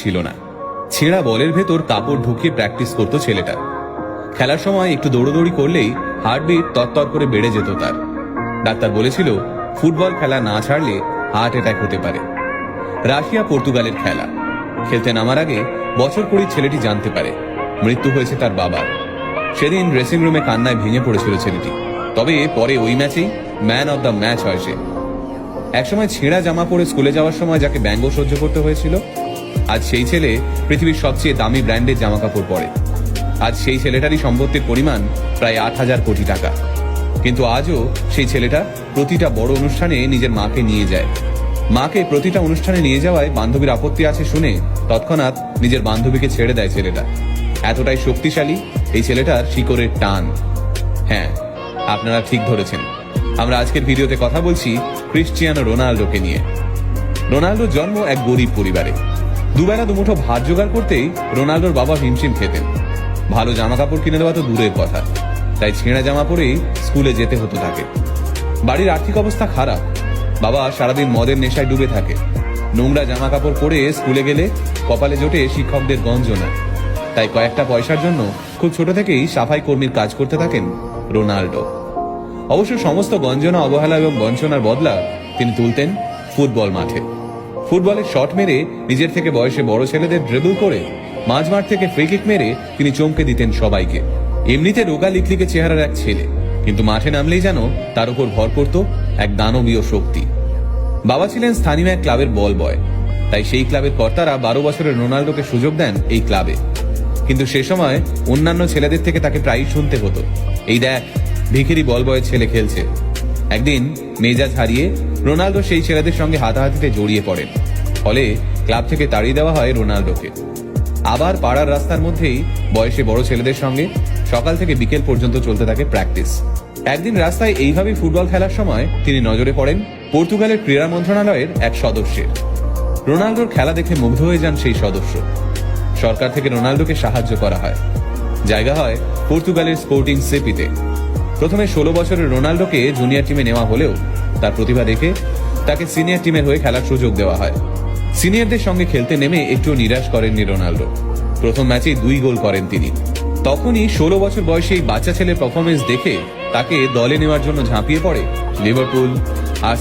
ছিল না। ছেঁড়া বলের ভেতর কাপড় ঢুকিয়ে প্র্যাকটিস করতো ছেলেটা। খেলার সময় একটু দৌড়দৌড়ি করলেই হার্টবিট তত্তর করে বেড়ে যেত তার। ডাক্তার বলেছিল, ফুটবল খেলা না ছাড়লে হার্ট অ্যাটাক হতে পারে। রাশিয়া, পর্তুগালের খেলা। খেলতে নামার আগে বছর কুড়ি ছেলেটি জানতে পারে, মৃত্যু হয়েছে তার বাবার। সেদিন ড্রেসিং রুমে কান্নায় ভেঙে পড়েছিল ছেলেটি। তবে পরে ওই ম্যাচেই ম্যান অব দ্য ম্যাচ হয় সে। একসময় ছেঁড়া জামা পরে স্কুলে যাওয়ার সময় যাকে ব্যঙ্গ সহ্য করতে হয়েছিল আজ সেই ছেলে পৃথিবীর সবচেয়ে দামি ব্র্যান্ডের জামা কাপড় পরে। আজ সেই ছেলেটারই সম্পত্তির পরিমাণ প্রায় আট হাজার কোটি টাকা। কিন্তু আজও সেই ছেলেটা প্রতিটা বড় অনুষ্ঠানে নিজের মাকে নিয়ে যায়। মাকে প্রতিটা অনুষ্ঠানে নিয়ে যাওয়ায় বান্ধবীর আপত্তি আছে শুনে তৎক্ষণাৎ নিজের বান্ধবীকে ছেড়ে দেয় ছেলেটা। এতটাই শক্তিশালী এই ছেলেটার শিকড়ের টান। হ্যাঁ আপনারা ঠিক ধরেছেন। আমরা আজকের ভিডিওতে কথা বলছি ক্রিশ্চিয়ানো রোনাল্ডোকে নিয়ে। রোনাল্ডোর জন্ম এক গরিব পরিবারে। দুবেলা দুমুঠো ভাত জোগাড় করতেই রোনাল্ডোর বাবা হিমশিম খেতেন। ভালো জামা কাপড় কিনে দেওয়া তো দূরের কথা, তাই ছেঁড়া জামা পরেই স্কুলে যেতে হতো তাকে। বাড়ির আর্থিক অবস্থা খারাপ, বাবা সারাদিন মদের নেশায় ডুবে থাকে। নোংরা জামা কাপড় পরে স্কুলে গেলে কপালে জোটে শিক্ষকদের গঞ্জনা। তাই কয়েকটা পয়সার জন্য খুব ছোট থেকেই সাফাই কর্মীর কাজ করতে থাকেন রোনাল্ডো অবশ্য সমস্ত গঞ্জনা, অবহেলা এবং বঞ্চনার বদলা তিনি তুলতেন ফুটবল মাঠে। ফুটবলের শট মেরে নিজের থেকে বয়সে বড় ছেলেদের ড্রিবল করে মাঝ মাঠ থেকে ফ্রি কিক মেরে তিনি চমকে দিতেন সবাইকে। এমনিতে রোগা লিকলিকে চেহারার এক ছেলে। কিন্তু মাঠে নামলেই যেন তার উপর ভর করত এক দানবীয় শক্তি। বাবা ছিলেন স্থানীয় এক ক্লাবের বল বয়। তাই সেই ক্লাবের কর্তারা বারো বছরের রোনাল্ডোকে সুযোগ দেন এই ক্লাবে। কিন্তু সে সময় অন্যান্য ছেলেদের থেকে তাকে প্রায়ই শুনতে হতো। এই দেখ, ভিখিরি বল বয়ের ছেলে খেলছে। একদিন মেজাজ হারিয়ে রোনাল্ডো সেই ছেলেদের সঙ্গে হাতাহাতিতে জড়িয়ে পড়েন। ফলে ক্লাব থেকে তাড়িয়ে দেওয়া হয় রোনাল্ডোকে আবার পাড়ার রাস্তার মধ্যেই বয়সে বড় ছেলেদের সঙ্গে সকাল থেকে বিকেল পর্যন্ত চলতে থাকে প্র্যাকটিস। একদিন রাস্তায় এইভাবেই ফুটবল খেলার সময় তিনি নজরে পড়েন পর্তুগালের ক্রীড়া মন্ত্রণালয়ের এক সদস্যের। রোনাল্ডোর খেলা দেখে মুগ্ধ হয়ে যান সেই সদস্য। সরকার থেকে রোনাল্ডোকে সাহায্য করা হয়। জায়গা হয় পর্তুগালের স্পোর্টিং সেপিতে। প্রথমে ষোলো বছরের রোনাল্ডোকে জুনিয়র টিমে নেওয়া হলেও তার প্রতিভা দেখে তাকে সিনিয়র টিমের হয়ে খেলার সুযোগ দেওয়া হয়। সিনিয়রদের সঙ্গে খেলতে নেমে একটু নিরাশ করেননি রোনাল্ডো। প্রথম ম্যাচে দুই গোল করেন তিনি। তখনই ষোলো বছর বয়সে এই বাচ্চা ছেলের পারফরমেন্স দেখে তাকে দলে নেওয়ার জন্য ঝাঁপিয়ে পড়ে লিভারপুল আর